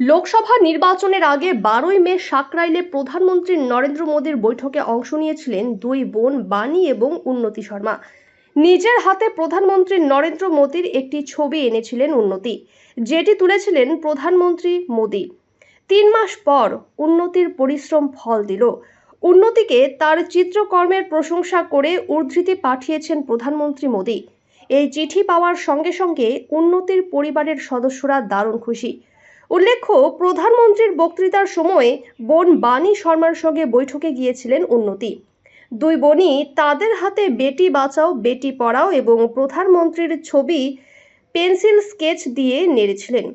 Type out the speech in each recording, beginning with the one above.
লোকসভা নির্বাচনের আগে বারোই মে সাকরাইলে প্রধানমন্ত্রী নরেন্দ্র মোদীর বৈঠকে অংশ নিয়েছিলেন দুই বোন বাণী এবং উন্নতি শর্মা। নিজের হাতে প্রধানমন্ত্রী নরেন্দ্র মোদীর একটি ছবি এনেছিলেন উন্নতি, যেটি তুলেছিলেন প্রধানমন্ত্রী মোদী। তিন মাস পর উন্নতির পরিশ্রম ফল দিল। উন্নতিকে তার চিত্রকর্মের প্রশংসা করে উদ্ধৃতি পাঠিয়েছেন প্রধানমন্ত্রী মোদী। এই চিঠি পাওয়ার সঙ্গে সঙ্গে উন্নতির পরিবারের সদস্যরা দারুণ খুশি। উল্লেখ্য, প্রধানমন্ত্রীর বক্তৃতার সময় বোন বাণী শর্মার সঙ্গে বৈঠকে গিয়েছিলেন উন্নতি। দুই বোনই তাদের হাতে বেটি বাঁচাও, বেটি পড়াও এবং প্রধানমন্ত্রীর ছবি, পেন্সিল স্কেচ দিয়ে নেড়েছিলেন।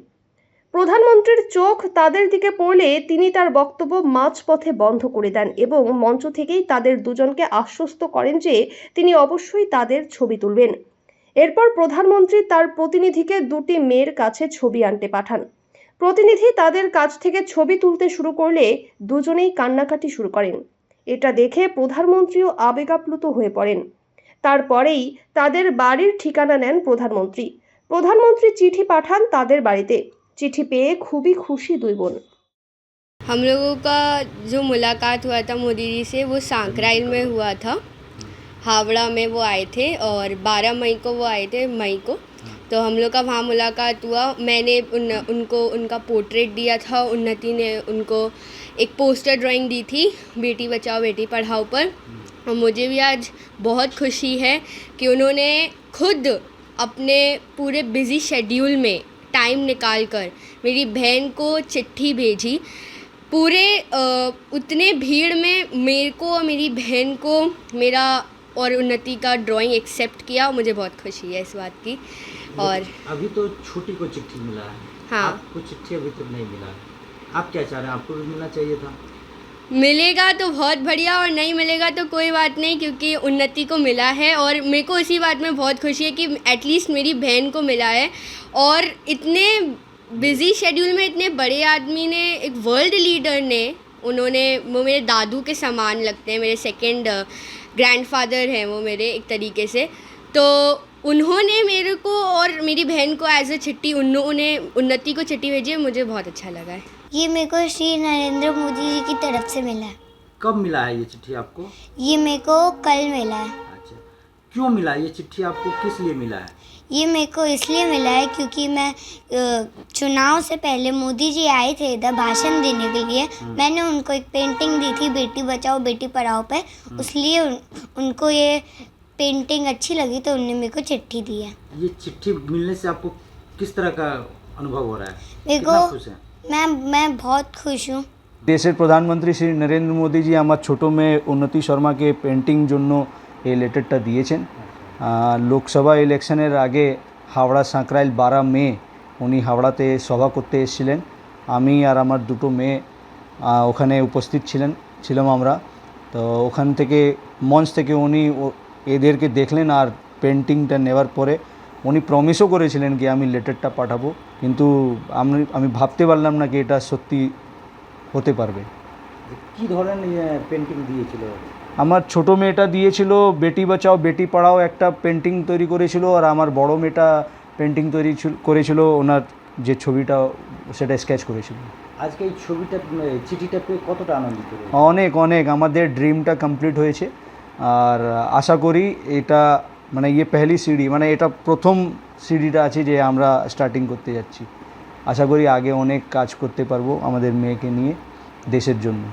প্রধানমন্ত্রীর চোখ তাদের দিকে পড়লে তিনি তার বক্তব্য মাঝপথে বন্ধ করে দেন এবং মঞ্চ থেকেই তাদের দুজনকে আশ্বস্ত করেন যে তিনি অবশ্যই তাদের ছবি তুলবেন। এরপর প্রধানমন্ত্রী তার প্রতিনিধিকে দুটি মেয়ের কাছে ছবি আনতে পাঠান। প্রতিনিধি তাদের কাছ থেকে ছবি তুলতে শুরু করলে দুজনেই কান্নাকাটি শুরু করেন এটা দেখে প্রধানমন্ত্রীও আবেগাপ্লুত হয়ে পড়েন তারপরেই তাদের বাড়ির ঠিকানা নেন প্রধানমন্ত্রী প্রধানমন্ত্রী চিঠি পাঠান তাদের বাড়িতে চিঠি পেয়ে খুবই খুশি দুই বোন हम लोगों का जो मुलाकात हुआ था मोदी जी से वो सांकराइल में हुआ था हावड़ा में वो आए थे और 12 मई को वो आए थे मई को तो हम लोग का वहाँ मुलाकात हुआ। मैंने उन उनको उनका पोर्ट्रेट दिया था। उन्नति ने उनको एक पोस्टर ड्राइंग दी थी बेटी बचाओ बेटी पढ़ाओ पर। और मुझे भी आज बहुत खुशी है कि उन्होंने खुद अपने पूरे बिज़ी शेड्यूल में टाइम निकाल कर मेरी बहन को चिट्ठी भेजी। पूरे उतने भीड़ में मेरे को और मेरी बहन को मेरा और उन्नति का ड्राइंग एक्सेप्ट किया। और मुझे बहुत खुशी है इस बात की। और अभी तो छोटी को चिट्ठी मिला है। हाँ। आपको चिट्ठी अभी तक नहीं मिला है। आप क्या चाह रहे हैं? आपको भी मिलना चाहिए था। मिलेगा तो बहुत बढ़िया और नहीं मिलेगा तो कोई बात नहीं क्योंकि उन्नति को मिला है और मेरे को इसी बात में बहुत खुशी है कि एटलीस्ट मेरी बहन को मिला है। और इतने बिज़ी शेड्यूल में इतने बड़े आदमी ने एक वर्ल्ड लीडर ने उन्होंने वो मेरे दादू के समान लगते हैं मेरे सेकंड ग्रैंडफादर हैं वो मेरे एक तरीके से। तो उन्होंने मेरे को और मेरी बहन को एज अ चिट्ठी उन्होंने उन्नति को चिट्ठी भेजी है मुझे बहुत अच्छा लगा। है ये मेरे को श्री नरेंद्र मोदी जी की तरफ़ से मिला। है कब मिला है ये चिट्ठी आपको? ये मेरे को कल मिला है। अच्छा। क्यों मिला ये चिट्ठी आपको? किस लिए मिला है? ये मेरे को इसलिए मिला है क्योंकि मैं चुनाव से पहले मोदी जी आए थे इधर भाषण देने के लिए। मैंने उनको एक पेंटिंग दी थी बेटी बचाओ बेटी पढ़ाओ पे। इसलिए उन, उनको ये पेंटिंग अच्छी लगी तो उनने मेरे को चिट्ठी दी है ये चिट्ठी मिलने से आपको किस तरह का अनुभव हो रहा है मेरे कितना को खुश है मैं मैं बहुत खुश हूँ দেশের প্রধানমন্ত্রী শ্রী নরেন্দ্র মোদীজি আমার ছোটো মেয়ে উন্নতি শর্মাকে পেন্টিং জন্য এই লেটারটা দিয়েছেন আহ, লোকসভা ইলেকশনের আগে হাওড়া সাঁকরাইল বারা মে উনি হাওড়াতে সভা করতে এসেছিলেন আমি আর আমার দুটো মেয়ে আহ, ওখানে উপস্থিত ছিলেন ছিলাম আমরা তো ওখান থেকে মঞ্চ থেকে উনি ও- এদেরকে দেখলেন আর পেন্টিংটা নেওয়ার পরে উনি প্রমিসও করেছিলেন কি আমি লেটারটা পাঠাবো কিন্তু আমি আমি ভাবতে পারলাম না কি এটা সত্যি হতে পারবে। কি ধরনের পেন্টিং দিয়েছিল? আমার ছোট মেয়েটা দিয়েছিল বেটি বাঁচাও বেটি পড়াও একটা পেন্টিং তৈরি করেছিল আর আমার বড় মেয়েটা পেন্টিং তৈরি ছিল- করেছিল ওনার যে ছবিটা সেটা স্কেচ করেছিল। আজকে এই ছবিটা চিঠিটা পেয়ে কতটা আনন্দিত অনেক অনেক আমাদের ড্রিমটা কমপ্লিট হয়েছে। আর আশা করি এটা মানে ইয়ে পেহলি সিঁড়ি মানে এটা প্রথম সিঁড়িটা আছে যে আমরা স্টার্টিং করতে যাচ্ছি। আশা করি আগে অনেক কাজ করতে পারব আমাদের মেয়েকে নিয়ে দেশের জন্য।